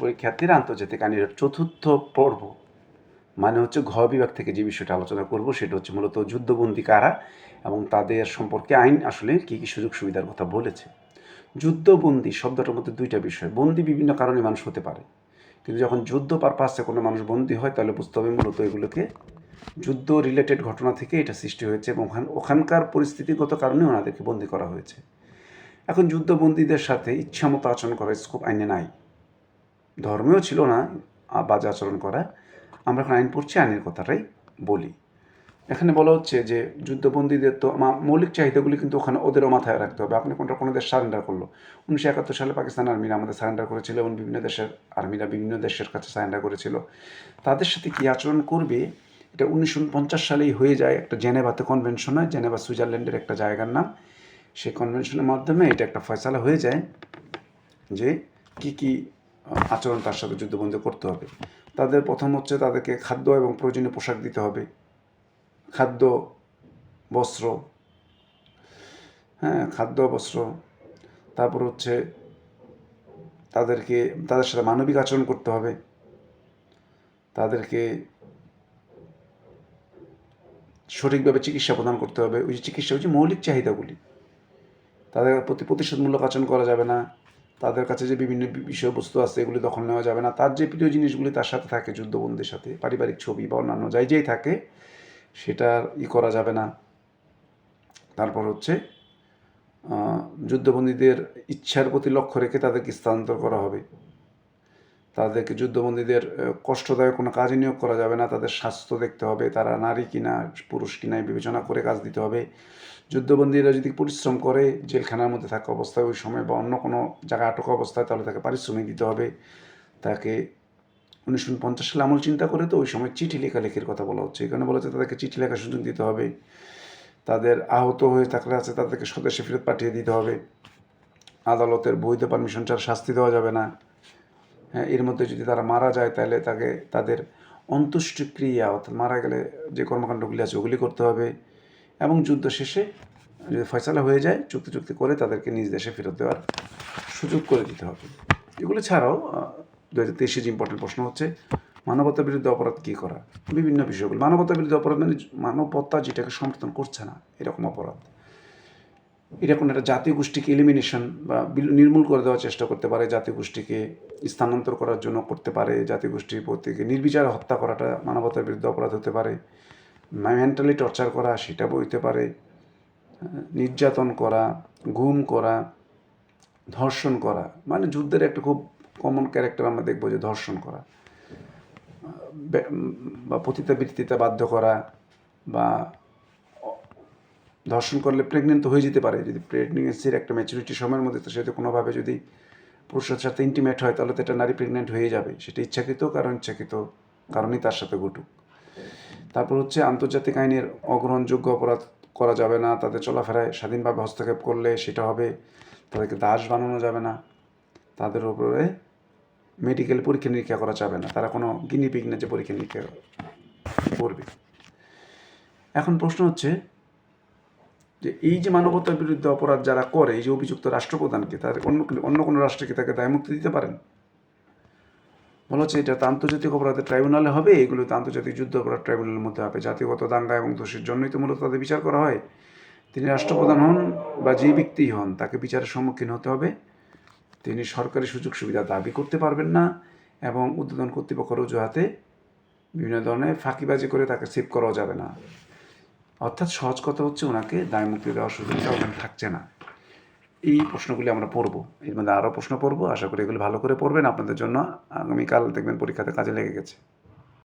পরীক্ষার্থীর আন্তর্জাতিক আইনের চতুর্থ পর্ব মানে হচ্ছে ঘ বিভাগ থেকে যে বিষয়টা আলোচনা করব, সেটা হচ্ছে মূলত যুদ্ধবন্দী কারা এবং তাদের সম্পর্কে আইন আসলে কী কী সুযোগ সুবিধার কথা বলেছে। যুদ্ধবন্দী শব্দটার মধ্যে দুইটা বিষয়, বন্দি বিভিন্ন কারণে মানুষ হতে পারে, কিন্তু যখন যুদ্ধ পারপাসে কোনো মানুষ বন্দী হয়, তাহলে বুঝতে হবে মূলত এগুলোকে যুদ্ধ রিলেটেড ঘটনা থেকে এটা সৃষ্টি হয়েছে এবং ওখান ওখানকার পরিস্থিতিগত কারণে ওনাদেরকে বন্দি করা হয়েছে। এখন যুদ্ধবন্দীদের সাথে ইচ্ছামতো আচরণ করার স্কোপ আইনে নাই। ধর্মেও ছিল না বাজে আচরণ করা। আমরা এখন আইন পড়ছি, আইনের কথাটাই বলি। এখানে বলা হচ্ছে যে, যুদ্ধবন্দীদের তো মৌলিক চাহিদাগুলি কিন্তু ওখানে ওদেরও মাথায় রাখতে হবে। আপনি কোনটা, কোনো দেশ সারেন্ডার করল? উনিশশো একাত্তর সালে পাকিস্তান আর্মিরা আমাদের সারেন্ডার করেছিল এবং বিভিন্ন দেশের আর্মিরা বিভিন্ন দেশের কাছে সারেন্ডার করেছিল। তাদের সাথে কী আচরণ করবে, এটা উনিশশো পঞ্চাশ সালেই হয়ে যায়। একটা জেনেভাতে কনভেনশন হয়, জেনেভা, সুইজারল্যান্ডের একটা জায়গার নাম। সেই কনভেনশনের মাধ্যমে এটা একটা ফয়সালা হয়ে যায় যে, কি কি আচরণ তার সাথে যুদ্ধবন্দী করতে হবে। তাদের প্রথম হচ্ছে তাদেরকে খাদ্য এবং প্রয়োজনীয় পোশাক দিতে হবে। খাদ্য, বস্ত্র হ্যাঁ খাদ্য, বস্ত্র। তারপর হচ্ছে তাদেরকে, তাদের সাথে মানবিক আচরণ করতে হবে। তাদেরকে সঠিকভাবে চিকিৎসা প্রদান করতে হবে। ওই যে চিকিৎসা হচ্ছে মৌলিক চাহিদাগুলি, তাদের প্রতি প্রতিশোধমূলক আচরণ করা যাবে না। তাদের কাছে যে বিভিন্ন বিষয়বস্তু আছে, এগুলি দখল নেওয়া যাবে না। তার যে প্রিয় জিনিসগুলি তার সাথে থাকে যুদ্ধবন্দির সাথে, পারিবারিক ছবি বা অন্যান্য যাই যেই থাকে, সেটার ই করা যাবে না। তারপর হচ্ছে যুদ্ধবন্দীদের ইচ্ছার প্রতি লক্ষ্য রেখে তাদেরকে স্থানান্তর করা হবে। তাদেরকে যুদ্ধবন্দীদের কষ্টদায়ক কোনো কাজে নিয়োগ করা যাবে না। তাদের স্বাস্থ্য দেখতে হবে, তারা নারী কিনা, পুরুষ কিনা বিবেচনা করে কাজ দিতে হবে। যুদ্ধবন্দীরা যদি পরিশ্রম করে, জেলখানার মধ্যে থাকা অবস্থায় ওই সময় বা অন্য কোনো জায়গায় আটক অবস্থায়, তাহলে তাকে পারিশ্রমিক দিতে হবে। তাকে উনিশশো পঞ্চাশ সালে আমল চিন্তা করে তো ওই সময় চিঠি লেখালেখির কথা বলা হচ্ছে। এখানে বলা হচ্ছে তাদেরকে চিঠি লেখার সুযোগ দিতে হবে। তাদের আহত হয়ে থাকলে আছে, তাদেরকে স্বদেশে ফেরত পাঠিয়ে দিতে হবে। আদালতের বৈধ পারমিশন ছাড়া শাস্তি দেওয়া যাবে না। এর মধ্যে যদি তারা মারা যায়, তাহলে তাকে তাদের অন্ত্যেষ্টিক্রিয়া, অর্থাৎ মারা গেলে যে কর্মকাণ্ডগুলি আছে, ওগুলি করতে হবে। এবং যুদ্ধ শেষে যদি ফয়সালা হয়ে যায়, চুক্তি চুক্তি করে তাদেরকে নিজ দেশে ফেরত দেওয়ার সুযোগ করে দিতে হবে। এগুলো ছাড়াও দু হাজার তেইশে যে ইম্পর্টেন্ট প্রশ্ন হচ্ছে মানবতা বিরুদ্ধে অপরাধ কী করা? বিভিন্ন বিষয়গুলো। মানবতা বিরুদ্ধে অপরাধ মানে মানবতা যেটাকে সমর্থন করছে না, এরকম অপরাধ। এটা কোনো একটা জাতীয় গোষ্ঠীকে এলিমিনেশন বা নির্মূল করে দেওয়ার চেষ্টা করতে পারে, জাতীয় গোষ্ঠীকে স্থানান্তর করার জন্য করতে পারে, জাতীয় গোষ্ঠীর প্রতিকে নির্বিচারে হত্যা করাটা মানবতার বিরুদ্ধে অপরাধ হতে পারে মেন্টালি টর্চার করা সেটা বইতে পারে নির্যাতন করা, গুম করা, ধর্ষণ করা মানে যুদ্ধের একটা খুব কমন ক্যারেক্টার আমরা দেখব যে ধর্ষণ করা বে- পতিতাবৃত্তিতে বাধ্য করা বা ধর্ষণ করলে প্রেগনেন্ট হয়ে যেতে পারে। যদি প্রেগনেন্সির একটা ম্যাচুরিটি সময়ের মধ্যে তো সেটা কোনোভাবে যদি পুরুষের সাথে ইন্টিমেট হয়, তাহলে তো এটা নারী প্রেগনেন্ট হয়ে যাবে। সেটা ইচ্ছাকৃত, কারণ ইচ্ছাকৃত কারণেই তার সাথে ঘটুক। তারপর হচ্ছে আন্তর্জাতিক আইনের অগ্রহণযোগ্য অপরাধ করা যাবে না। তাদের চলাফেরায় স্বাধীনভাবে হস্তক্ষেপ করলে সেটা হবে। তাদেরকে দাস বানানো যাবে না। তাদের উপরে মেডিকেল পরীক্ষা নিরীক্ষা করা যাবে না। তারা কোনো গিনি পিগ না যে পরীক্ষা নিরীক্ষা করবে। এখন প্রশ্ন হচ্ছে যে এই যে মানবতার বিরুদ্ধে অপরাধ যারা করে, এই যে অভিযুক্ত রাষ্ট্রপ্রধানকে তাদের অন্য অন্য কোনো রাষ্ট্রকে তাকে দায়মুক্তি দিতে পারেন? বলা হচ্ছে এটা আন্তর্জাতিক অপরাধের ট্রাইব্যুনালে হবে, এগুলো তো আন্তর্জাতিক যুদ্ধ অপরাধ ট্রাইব্যুনালের মধ্যে হবে। জাতিগত দাঙ্গা এবং দোষের জন্যই তো মূলত তাদের বিচার করা হয়। তিনি রাষ্ট্রপ্রধান হন বা যে ব্যক্তিই হন, তাকে বিচারের সম্মুখীন হতে হবে। তিনি সরকারি সুযোগ সুবিধা দাবি করতে পারবেন না এবং উদ্বোধন কর্তৃপক্ষের অজুহাতে বিভিন্ন ধরনের ফাঁকিবাজি করে তাকে সেভ করাও যাবে না। অর্থাৎ সহজ কথা হচ্ছে ওনাকে দায়মুক্তি দেওয়ার সুযোগটা ওখানে থাকছে না। এই প্রশ্নগুলি আমরা পড়ব। এর মধ্যে আরও প্রশ্ন পড়ব। আশা করি এগুলো ভালো করে পড়বেন। আপনাদের জন্য আগামীকাল দেখবেন পরীক্ষাতে কাজে লেগে গেছে।